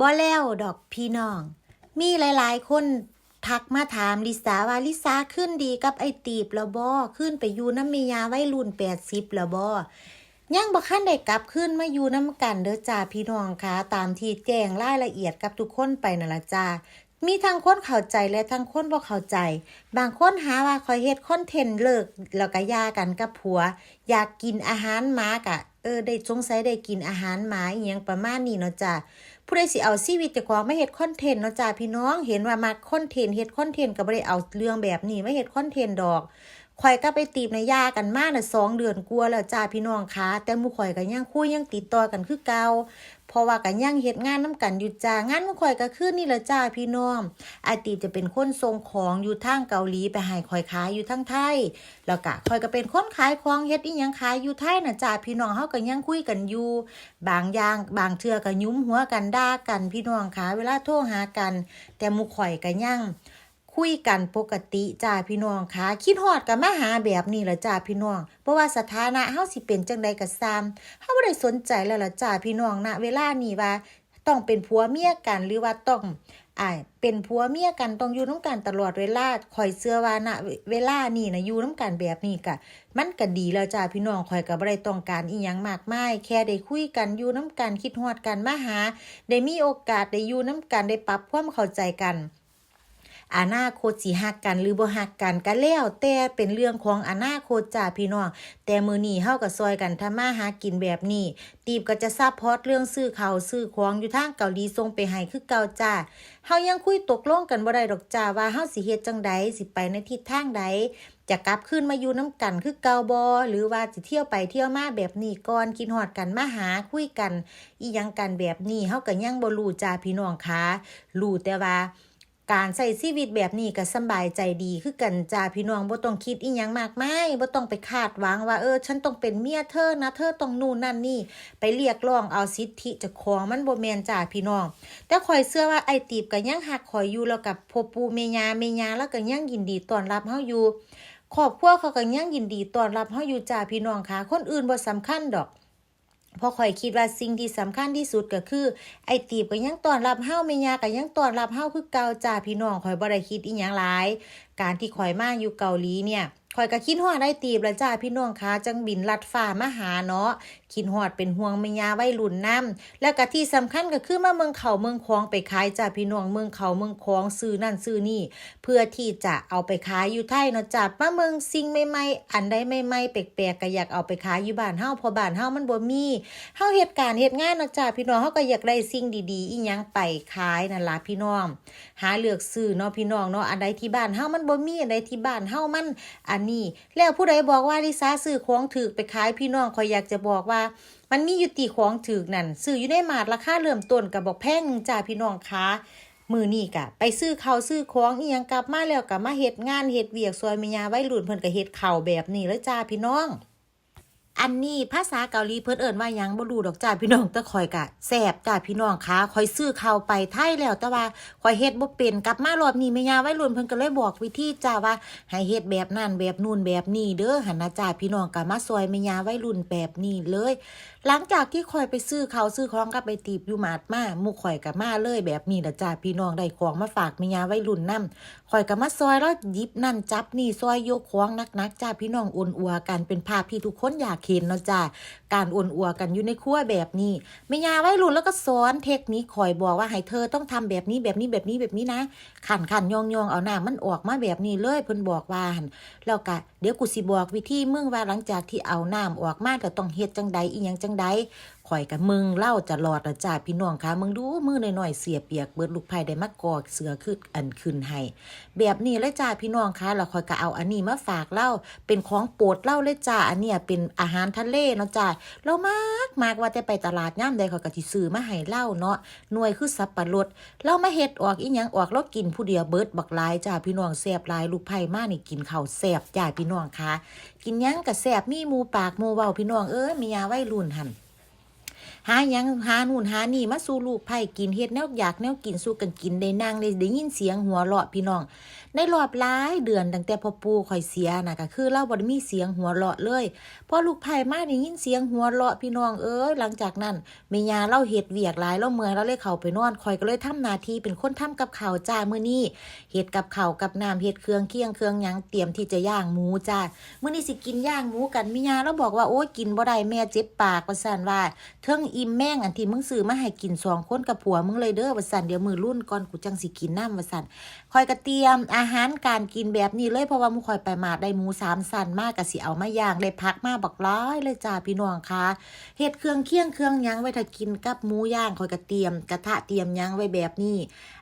บ่แล้วดอกพี่น้อง มีหลายๆ คนทักมาถามลิสาว่าลิสาขึ้นดีกับไอตีบแล้วบ่ขึ้นไปอยู่น้ำเมียาไว้รุ่นแปดสิบแล้วบ่ยังบ่คันได้กลับขึ้นมาอยู่น้ำกันเด้อจ้าพี่น้องคะตามที่แจ้งรายละเอียดกับทุกคนไปนั่นละจ้ามีทั้งคนเข้าใจและทั้งคนบ่เข้าใจ บางคนหาว่าคอยเฮ็ดคอนเทนต์เลิกแล้วก็ยากันกับผัว อยากกินอาหารหมากะ เออได้สงสัยได้กินอาหารหมาอหยังประมาณนี้เนาะจ้า ผู้ใดสิเอาชีวิตเจ้าของมาเฮ็ดคอนเทนต์เนาะจ้าพี่น้องเห็นว่ามาคอนเทนต์เฮ็ดคอนเทนต์ก็บ่ได้เอาเรื่องแบบนี้มาเฮ็ดคอนเทนต์ดอก ข่อยก็ไปตีบในยากันมาน่ะสองเดือนกลัวแล้วจ้าพี่น้องคะแต่หมู่ข่อยก็ยังคุยยังติดต่อกันคือเก่าเพราะว่ากันยังเฮ็ดงานนํกันอยู่จ้างานหมู่ข่อยก็คือนี่ละจ้าพี่น้องอาตีบจะเป็นคนส่งของอยู่ทางเกาหลีไปให้ข่อยขายอยู่ทางไทย แล้วก็ข่อยก็เป็นคนขายของเฮ็ดอีหยังขายอยู่ไทยนะจ้าพี่น้องเฮาก็ยังคุยกันอยู่ บางอย่างบางเทื่อก็ยุ้มหัวกันด่ากันพี่น้องคะเวลาโทรหากัน แต่หมู่ข่อยก็ยัง คุยกันปกติจ้าพี่น้องคะคิดฮอดกันมาหาแบบนี้ละจ้าพี่น้องเพราะว่าสถานะเฮาสิเป็นจังใดก็ซ้ำเฮาบ่ได้สนใจแล้วล่ะจ้าพี่น้องณเวลานี้ว่าต้องเป็นผัวเมียกันหรือว่าต้องอ่าเป็นผัวเมียกันต้องอยู่น้ำกันตลอดเวลาข่อยเสื้อว่าณเวลานี่นะอยู่น้ำกันแบบนี้กะ มันก็ดีแล้วจ้าพี่น้องข่อยก็บ่ได้ต้องการอีหยังมากมายแค่ได้คุยกันอยู่น้ำกันคิดฮอดกันมาหา ได้มีโอกาสได้อยู่น้ำกันได้ปรับความเข้าใจกัน อนาคตสิฮักกันหรือบ่ฮักกันก็แล้วแต่เป็นเรื่องของอนาคตจ้าพี่น้อง แต่มือนี้เฮาก็ซอยกันทำมาหากินแบบนี้ ตีบก็จะซัพพอร์ตเรื่องซื้อข้าวซื้อของอยู่ทางเกาหลีส่งไปให้คือเก่าจ้าเฮายังคุยตกลงกันบ่ได้ดอกจ้าว่าเฮาสิเฮ็ดจังใดสิไปในทิศทางใดจะกลับขึ้นมาอยู่น้ำกันคือเกาบอ หรือว่าสิเที่ยวไปเที่ยวมาแบบนี้ก่อนคิดฮอดกันมาหาคุยกัน อียังกันแบบนี้เฮาก็ยังบ่รู้จ้าพี่น้องคะรู้แต่ว่า การใช้ชีวิตแบบนี้ก็สบายใจดีคือกันจ้าพี่น้องบ่ต้องคิดอีหยังมากมายบ่ต้องไปคาดหวังว่าเออ ฉันต้องเป็นเมียเธอนะ เธอต้องนู่นนั่นนี่ ไปเรียกร้องเอาสิทธิจากของมันบ่แม่นจ้าพี่น้อง แต่ข่อยเชื่อว่าไอตีบก็ยังหักข่อยอยู่แล้วกับพ่อปู่แม่ย่าแม่ย่าแล้วก็ยังยินดีต้อนรับเฮาอยู่ครอบครัวเขาก็ยังยินดีต้อนรับเฮาอยู่จ้าพี่น้องค่ะคนอื่นบ่สำคัญดอก พราะข่อยคิดว่าสิ่งที่สำคัญที่สุดก็คือ ไอ้ตีบก็ยังต้อนรับเฮาเม่ยาก็ยังต้อนรับเฮาคือเก่าจ้าพี่น้องข่อยบ่ได้คิดอีหยังหลาย การที่ข่อยมาอยู่เกาหลีเนี่ยข่อยก็คิดฮอดได้ตีบแล้วจ้าพี่น้องคะจังบินลัดฟ้ามาหาเนาะคิดฮอดเป็นห่วงแม่ย่าวัยรุ่นนํแล้วก็ที่สำคัญก็คือมาเมืองเขาเมืองคลองไปขายจ้าพี่น้องเมืองเขาเมืองคลองซื้อนั่นซื้อนี่ เพื่อที่จะเอาไปขายอยู่ไทยเนาะจ้ามาเมืองสิ่งใหม่ๆอันใดใหม่ๆแปลกๆก็อยากเอาไปขายอยู่บ้านเฮาพอบ้านเฮามันบ่มีเฮาเฮ็ดการณ์เฮ็ดงานเนาะจ้าพี่น้องเฮาก็อยากได้สิ่งดีๆอีหยังไปขายนั่นล่ะพี่น้อง หาเลือกซื้อเนาะพี่น้องเนาะอันใดที่บ้านเฮามันบ่มีอันใดที่บ้านเฮามัน อันนี้ แล้วผู้ใดบอกว่าลิซ่าซื้อของถูกไปขายพี่น้องคอยอยากจะบอกว่า มันมีอยู่ตีของถูกนั่นซื้ออยู่ในมาดราคาเริ่มต้นกับอกแพงจ้าพี่น้องคะมือนี่กะ ไปซื้อเขาซื้อของอียังกลับมาแล้วกะมาเฮ็ดงานเฮ็ดเวียกซอยมียาไว้หลุนเพิ่นก็เฮ็ดข้าแบบนี้เลยจ้าพี่น้อง อันนี้ภาษาเกาหลีเพิ่นเอิ้นว่าหยังบ่รู้ดอกจ้าพี่น้องแต่ข่อยกะแซ่บจ้าพี่น้องคะข่อยซื้อข้าวไปไทยแล้วแต่ว่าข่อยเฮ็ดบ่เป็นกลับมารอบนี้แม่ยาไว้รุ่นเพิ่นก็เลยบอกวิธีจ้าว่าให้เฮ็ดแบบนั้นแบบนู่นแบบนี้เด้อหั่นนะจ้าพี่น้องก็มาซอยแม่ยาไว้รุ่นแบบนี้เลย หลังจากที่ข่อยไปซื้อเขาซื้อของกับไปตีบอยู่หมาดมาหมู่ข่อยก็มาเลยแบบนี้ละจ้าพี่น้องได้ของมาฝากม่ย่าวัยรุ่นนํข่อยก็มาซอยแล้วยิบนั่นจับนี่ซอยโยกของนักๆจ้าพี่น้องอุ่นอัวกันเป็นภาพที่ทุกคนอยากเห็นเนาะจ้าการอ่วนอัวกันอยู่ในครัวแบบนี้ม่ยาไว้รุ่นแล้วก็สอนเทคนิคคอยบอกว่าให้เธอต้องทำแบบนี้แบบนี้แบบนี้แบบนี้นะขันขันยองยองเอาหน้ามันออกมาแบบนี้เลยเพิ่นบอกว่าแล้วก็เดี๋ยวกูสิบอกวิธีมึงว่าหลังจากที่เอาน้ำออกมาก็ต้องเฮ็ดจังใดอีหยังจังใด ข่อยกับมึงเล่าจะหลอดละจ้าพี่น้องคะมึงดูมือหน่อยๆเสียเปียกเบิดลูกไผ่ได้มากอกเสือขึ้นอันขึ้นให้แบบนี้เลยจ้าพี่น้องคะแล้วคอยก็เอาอันนี้มาฝากเล่าเป็นของโปรดเล่าเลยจ้าอันเนี้ยเป็นอาหารทะเลเนาะจ้าเรามากมากว่าแต่ไปตลาดย่ามใดเขาก็สิซื้อมาให้เล่าเนาะหน่วยคือสับปะรดเรามาเฮ็ดออกอีหยังออกแล้วกินผู้เดียวเบิดบักลายจ้าพี่น้องแซ่บลายลูกไผ่มานี่กินข้าวแซ่บจ้าพี่น้องคะกินยังก็แซ่บมีหมูปากหมูเว้าพี่น้องเอ้ยมียาไว้รุ่นหั่น หายังหานู่นหานี่มาสู่ลูกไผ่กินเฮ็ดแนวอยากแนวกินสู้กันกินได้นั่งได้ได้ยินเสียงหัวเราะพี่น้องในรอบหลายเดือนตั้งแต่พ่อปู่ข่อยเสียน่ะก็คือเราบ่ได้มีเสียงหัวเราะเลยพอลูกไผ่มาได้ยินเสียงหัวเราะพี่น้องเอ้ยหลังจากนั้นแม่ยาเราเฮ็ดเวียกหลายเราเมื่อยเราเลยเข้าไปนอนข่อยก็เลยทำหน้าที่เป็นคนทำกับข้าวจ้ามื้อนี้เฮ็ดกับข้าวกับน้ำเฮ็ดเครื่องเคียงเครื่องหยังเตรียมที่จะย่างหมูจ้ามื้อนี้สิกินย่างหมูกันแม่ยาเราบอกว่าโอ้ยกินบ่ได้แม่เจ็บปากว่าซั่นว่าเทิงอิ่มแม่งอันที่มึงซื้อมาให้กินสองคนกับผัวมึงเลยเด้อวสันเดี๋ยวมือรุ่นก่อนกูจังสิกินน้ำวสันคอยกระเตรียมอาหารการกินแบบนี้เลยเพราะว่าหมูคอยไปมาได้หมูสามสันมากกะสิเอามาย่างได้พักมาบักร้อยเลยจ้าพี่น้องคะเห็ดเครื่องเคียงเครื่องยังไว้ถ้ากินกับหมูย่างคอยกระเตรียม กระทะเตรียมยังไว้แบบนี้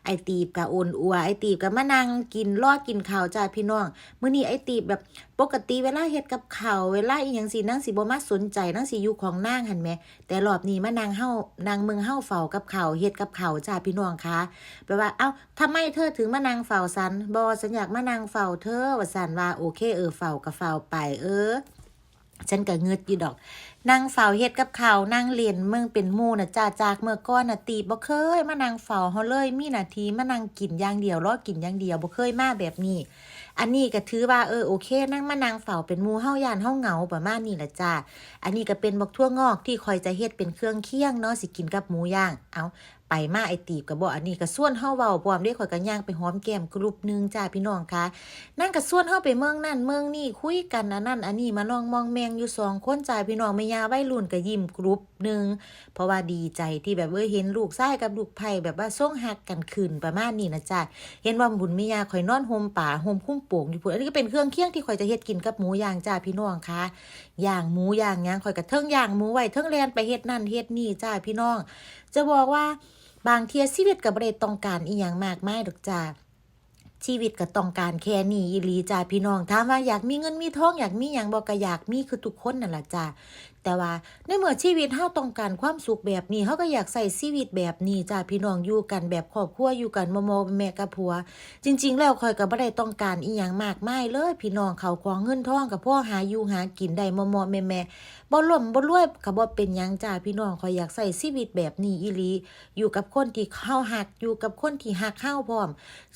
ไอตีบกับโอนอัวไอตีบกับมะนางกินรอกินข้าวจ้าพี่น้องมื้อนี้ไอตีบแบบปกติเวลาเฮ็ดกับข้าวเวลาอีหยังสินั่งสิบ่มาสนใจนั่งสิอยู่ของนางหั่นแหมแต่รอบนี้มานางเฮานางเมืองเฮาเฝ้ากับข้าวเฮ็ดกับข้าวจ้าพี่น้องคะแปลว่าเอ้าทำไมเธอถึงมานั่งเฝ้าสันบอฉันอยากมานั่งเฝ้าเธอว่าสันว่าโอเคเออเฝ้าก็เฝ้าไปเออ ฉันก็เงืดอยู่ดอกนั่งเฝ้าเฮ็ดกับเขานั่งเรียนเมืองเป็นมู่น่ะจ้าจากเมื่อก่อนน่ะตีบ่เคย มานั่งเฝ้าเฮาเลยมีหนาที่มานั่งกินอย่างเดียวรอกินอย่างเดียวบ่เคยมาแบบนี้ อันนี้ก็ถือว่าเออโอเคนั่งมานั่งเฝ้าเป็นมู่เฮาย่านเฮาเหงาประมาณนี้ล่ะจ้าอันนี้ก็เป็นบักทั่วงอกที่คอยจะเฮ็ดเป็นเครื่องเคียงเนาะสิกินกับหมูย่าง เอา ไปมาไอตีบกับบ่อันนี้ก็ส่วนเฮาเว้าพร้อมด้วยข่อยก็ย่างไปหอมแก้มกรุบหนึงจ้าพี่น้องคะนั่นก็ส่วนเฮาไปเมืองนั่นเมืองนี่คุยกันอันนั้นอันนี้มาลองมองแมงอยู่สองคนจ้าพี่น้องแม่ยาวัยรุ่นก็ยิ้มกรุบหนึงเพราะว่าดีใจที่แบบเอ้ยเห็นลูกชายกับลูกไผ่แบบว่าส่งหักกันขึ้นประมาณนี้นะจ้าเห็นว่าบุญแม่ยาข่อยนอนห่มป่าห่มคุ้มโป่งอยู่พุ่นอันนี้ก็เป็นเครื่องเคียงที่ข่อยจะเฮ็ดกินกับหมูย่างจ้าพี่น้องคะย่างหมูย่างหยังข่อยกระเทิงย่างหมูไว้เทิงแลนไปเฮ็ดนั่นเฮ็ดนี่จ้าพี่น้อง จะบอกว่า บางเทียชีวิตก็บ่ได้ต้องการอีหยังมากมายดอกจ้าชีวิตก็ต้องการแค่นี้อีหลีจ้าพี่น้องถามว่าอยากมีเงินมีทองอยากมีหยังบ่ก็อยากมีคือทุกคนนั่นแหละจ้าแต่ว่าในเมื่อชีวิตเฮาต้องการความสุขแบบนี้เฮาก็อยากใส่ชีวิตแบบนี้จ้าพี่น้องอยู่กันแบบครอบครัวอยู่กันโมโมแม่กับผัว จริง ๆ แล้วข่อยก็บ่ได้ต้องการอีหยังมากมายเลย พี่น้องเขาของเงินทองกับพ่อหาอยู่หากินได้มอมอแม่แม่ บ่ล่มบ่รวยก็บ่เป็นหยังจ้าพี่น้องข่อยอยากใส่ชีวิตแบบนี้อีหลี อยู่กับคนที่เฮาหักอยู่กับคนที่หักเฮาพร้อม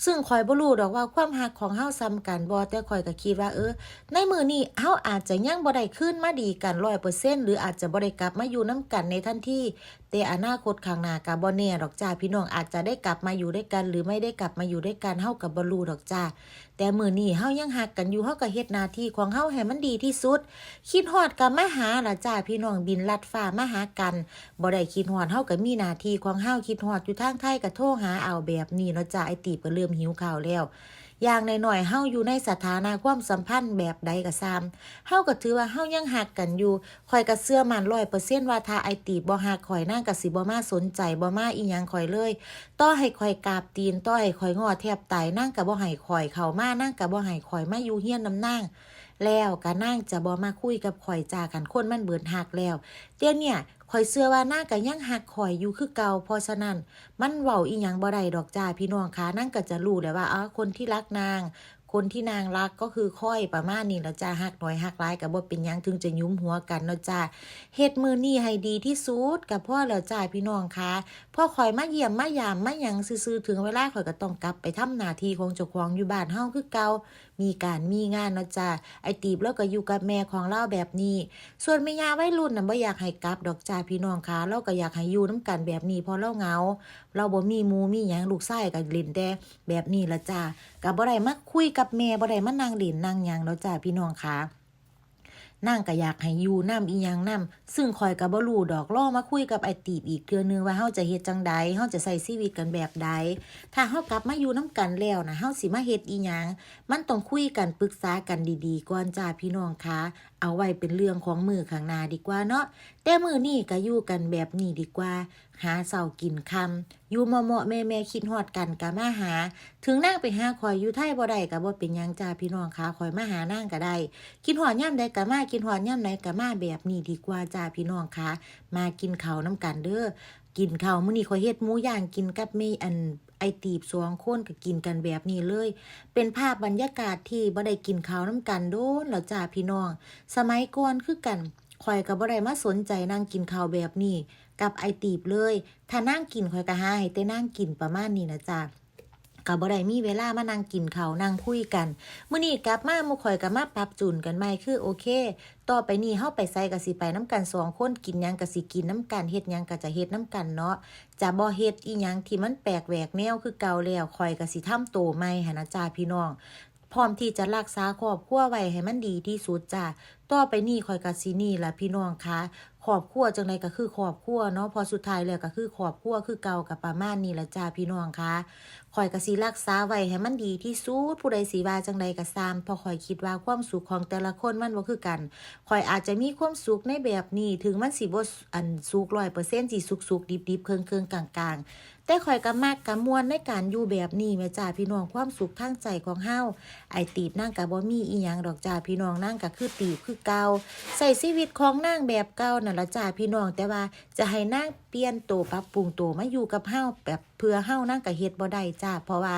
ซึ่งข่อยบ่รู้ดอกว่าความหักของเฮาซ้ำกันบ่แต่ข่อยก็คิดว่าเออ ในมือนี้เฮาอาจจะยังบ่ได้ขึ้นมาดีกัน100%หรืออาจจะบ่ได้กลับมาอยู่นํกันในทันทีแต่อนาคตข้างหน้าก็บ่แน่ดอกจ้าพี่น้องอาจจะได้กลับมาอยู่ด้วยกัน หรือไม่ได้กลับมาอยู่ด้วยกันเฮาก็บ่รู้ดอกจ้าแต่มือนี้เฮายังฮักกันอยู่เฮาก็เฮ็ดนาที่ของเฮาให้มันดีที่สุด คิดฮอดก็มาหาล่ะจ้าพี่น้องบินลัดฟ้ามาหากันบ่ได้คิดฮอดเฮาก็มีนาที่ของเฮาคิดฮอดอยู่ทางไทยก็โทรหาเอาแบบนี้เนาะจ้าไอตีบก็เริ่มหิวข้าวแล้ว อย่างน้อยๆเฮาอยู่ในสถานะความสัมพันธ์แบบใดก็ซ้ำเฮาก็ถือว่าเฮายังหักกันอยู่ข่อยก็เสื้อมั่น100%ว่าถ้าไอตีบบ่หักข่อยนางก็สิบ่มาสนใจบ่มาอีหยังข่อยเลย ต่อให้ข่อยกราบตีนต่อให้ข่อยงอแทบตายนางก็บ่ให้ข่อยเข้ามานั่งก็บ่ให้ข่อยมาอยู่เฮียนน้ำนาง แล้วก็นางจะบ่มาคุยกับข่อยจากันคนมันเบิดหักแล้วเดี๋ยวเนี่ยข่อยเชื่อว่านางก็ยังหักข่อยอยู่คือเก่าเพราะฉะนั้น มันเว้าอีหยังบ่ได้ดอกจ้าพี่น้องคะนางก็จะรู้แล้วว่าอ๋อคนที่รักนาง คนที่นางรักก็คือค่อยประมาณนี้แล้วจ้าหักน้อยหักหลายก็บ่เป็นยังถึงจะยุ้มหัวกันเนาะจ้าเฮ็ดมือนี้ให้ดีที่สุดกับพ่อแล้วจ้าพี่น้องคะพ่อข่อยมาเยี่ยมมายามมาหยังซื่อๆถึงเวลาข่อยก็ต้องกลับไปทำหน้าที่ของเจ้าของอยู่บ้านเฮาคือเก่า มีการมีงานเนาะจ้าไอตีบแล้วก็อยู่กับแม่ของเล่าแบบนี้ ส่วนแม่ยาวัยรุ่นน่ะบ่อยากให้กลับดอกจ้าพี่น้องคะเราก็อยากให้อยู่น้กันแบบนี้พอเล่าเงา เราบ่มีมูมีหยังลูกไส้ก็เล่นแต่แบบนี้ละจ้ากับบ่ได้มาคุยกับแม่บ่ได้มานั่งเล่นนั่งหยังแล้วจ้าพี่น้องคะ นั่งก็อยากให้อยู่น้ำอีหยังน้ำซึ่งคอยก็บ่รู้ดอกล่อมาคุยกับไอตีบอีกเทื่อนึงว่าเฮาจะเฮ็ดจังใดเฮาจะใส่ชีวิตกันแบบใด ถ้าเฮากลับมาอยู่น้ำกันแล้วนะเฮาสิมาเฮ็ดอีหยังมันต้องคุยกันปรึกษากันดีๆก่อนจ้าพี่น้องคะเอาไว้เป็นเรื่องของมือข้างหน้าดีกว่าเนาะแต่มือนี่ก็อยู่กันแบบนี้ดีกว่า หาเสากินคำอยู่เหมาะๆแม่แม่คิดฮอดกันก็มาหา ถึงนั่งไปหาคอยอยู่ไทยบ่ได้ก็บ่เป็นยังจ้าพี่น้องคะคอยมาหานั่งก็ได้คิดฮอดย่ำใดก็มาคิดฮอดย่ำไหนก็มาแบบนี้ดีกว่าจ้าพี่น้องคะมากินข้าวน้ำกันเด้อกินข้าวมื้อนี้คอยเฮ็ดหมูย่างกินกับเมอันไอตีบสองคนก็กินกันแบบนี้เลย เป็นภาพบรรยากาศที่บ่ได้กินข้าวน้ำกันโดนแล้วจ้าพี่น้อง สมัยก่อนคือกันข่อยก็บ่ได้มาสนใจนั่งกินข้าวแบบนี้ กับไอตีบเลย ถ้านั่งกินข่อยก็หาให้แต่นั่งกินประมาณนี้นะจ้าก็บ่ได้มีเวลามานั่งกินเขานั่งคุยกันมื้อนี้กลับมาหมู่ข่อยก็มาปรับจูนกันใหม่คือโอเค ต่อไปนี้เฮาไปไสก็สิไปนํกันสองคนกินหยังก็สิกินนํกันเฮ็ดหยังก็จะเฮ็ดนํกันเนาะจะบ่เฮ็ดอีหยังที่มันแปลกแหวกแนวคือเก่าแล้วข่อยก็สิทำโตใหม่หันนะจ้าพี่น้องพร้อมที่จะรักษาครอบครัวไว้ให้มันดีที่สุดจ้าต่อไปนี้ข่อยก็สินี่ล่ะพี่น้องคะ ขอบครัวจังไดก็คือขอบครัวเนาะพอสุดท้ายแล้วก็คือขอบครัวคือเก่ากับประมาณนี้ละจ้าพี่น้องคะข่อยก็สีรักษาไว้ให้มันดีที่สุดผู้ใดสีว่าจังใดก็ซามพราะข่อยคิดว่าความสุขของแต่ละคนมันบ่คือกันข่อยอาจจะมีความสุขในแบบนี้ถึงมันสิบ่อันสุข100%สิสุขๆดิบดิบเคืองเคืองกลางๆ แต่ข่อยก็มักกะมวนในการอยู่แบบนี้แม่จ้าพี่น้องความสุขทางใจของเฮาไอตีบนั่งกะบ่มีอีหยังดอกจ้าพี่น้องนั่งกะคือตีบคือเก่าใส่ชีวิตของนั่งแบบเก่านั่นละจ้าพี่น้องแต่ว่าจะให้นั่งเปลี่ยนตัวปรับปรุงตัวมาอยู่กับเฮาแบบเพื่อเฮานั่งกะเฮ็ดบ่ได้จ้าเพราะว่า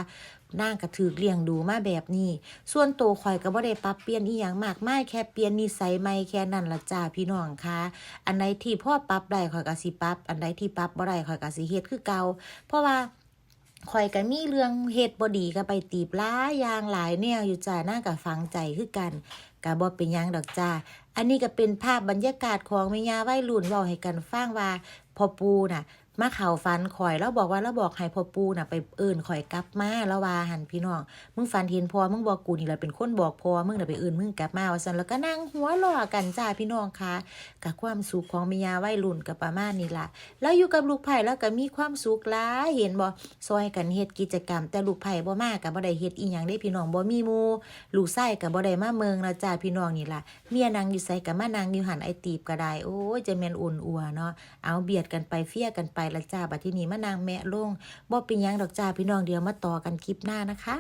นางก็ถูกเลี้ยงดูมาแบบนี้ ส่วนโตวข่อยก็บ่ได้ปรับเปลี่ยนอีหยังมากมายแค่เปลี่ยนนิสัยใหม่แค่นั้นละจ้าพี่น้องคะอันใดที่พ่อปรับได้ข่อยก็สิปรับ อันใดที่ปรับบ่ได้ข่อยก็สิเฮ็ดคือเก่าเพราะว่าข่อยก็มีเรื่องเฮ็ดบ่ดีก็ไปตีบหลายอย่างหลายแนวอยู่จ้าน่าก็ฟังใจคือกันก็บ่เป็นหยังดอกจ้า อันนี้ก็เป็นภาพบรรยากาศของแม่ยาวัยรุ่นเว้าให้กันฟังว่าพ่อปูน่ะ มาเข้าฝันข่อยแล้วบอกว่าแล้วบอกให้พ่อปูน่ะไปเอิ้นข่อยกลับมาแล้วว่าหันพี่น้องมึงฝันเห็นพอมึงบอกกูนี่แหละเป็นคนบอกพอมึงน่ะไปเอิ้นมึงกลับมาว่าซั่นแล้วก็นั่งหัวเราะกันจ้าพี่น้องคะกับความสุขของม่ย่าวัยรุ่นก็ประมาณนี้ล่ะแล้วอยู่กับลูกไผ่แล้วก็มีความสุขหลาเห็นบ่ซอยกันเฮ็ดกิจกรรม แต่ลูกไผ่บ่มาก็บ่ได้เฮ็ดอีหยังได้พี่น้องบ่มีหมู่ลูกไส้ก็บ่ได้มาเมืองนะจ้าพี่น้องนี่ล่ะเมียนางอยู่ไสก็มานั่งอยู่หันไอตีบก็ได้โอ้ยจะแม่นอุ่นอัวเนาะเอาเบียดกันไปเฟียกันไปละจ้าบัดทีนี้มานางแม่ลงบ่เป็นยังดอกจ้าพี่น้องเดียวมาต่อกันคลิปหน้านะคะ